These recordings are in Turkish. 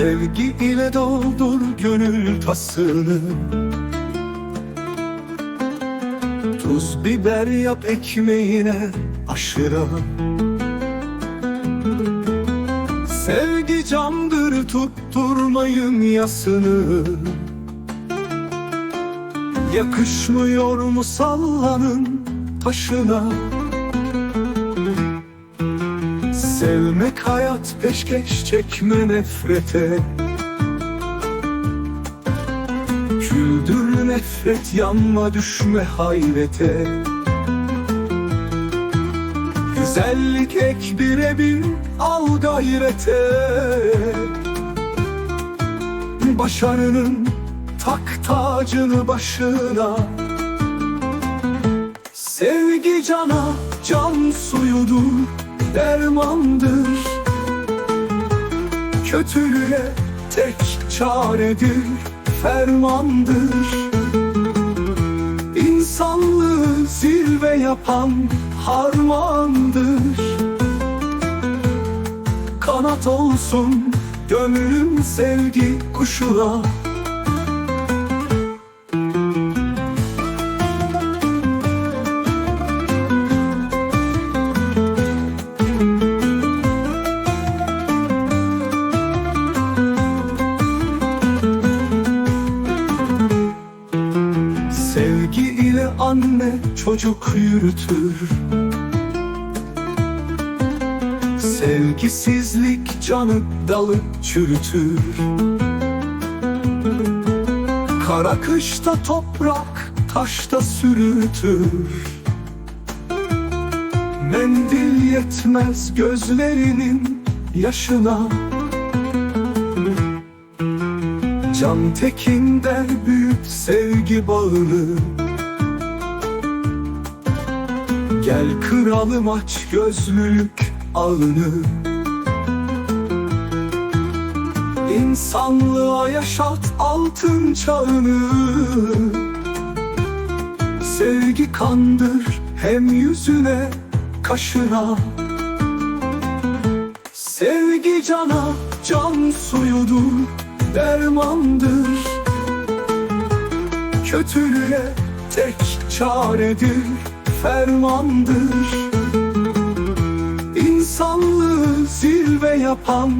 Sevgi ile doldur gönül tasını. Tuz biber yap ekmeğine aşıra. Sevgi camdır tutturmayın yasını. Yakışmıyor mu sallanın taşına Sevmek hayat peşkeş çekme nefrete. Küldür nefret yanma düşme hayrete. Güzellik ek birebir al gayrete. Başarının tak tacını başına. Sevgi cana can suyudur dermandır. Kötülüğe tek çaredir fermandır. İnsanlığı zirve yapan harmandır. Kanat olsun gönlüm sevgi kuşuna anne çocuk yürütür. Sevgisizlik canı dalı çürütür. Kara kışta toprak taşta sürütür. Mendil yetmez gözlerinin yaşına. Can tekin der büyük sevgi bağını Gel kıralım aç gözlülük ağını. İnsanlığa yaşat altın çağını. Sevgi kandır hem yüzüne kaşına. Sevgi cana can suyudur dermandır. Kötülüğe tek çaredir fermandır. İnsanlığı zirve yapan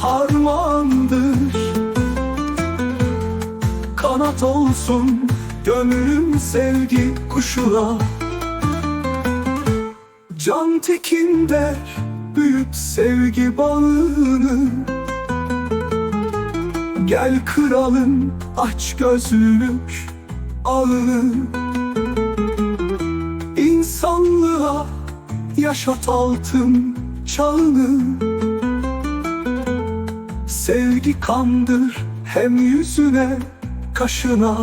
harmandır. Kanat olsun gönlüm sevgi kuşuna. Can tekin der büyük sevgi bağını. Gel kralım aç gözlülük ağını yaşat altın çağını. Sevgi kandır hem yüzüne kaşına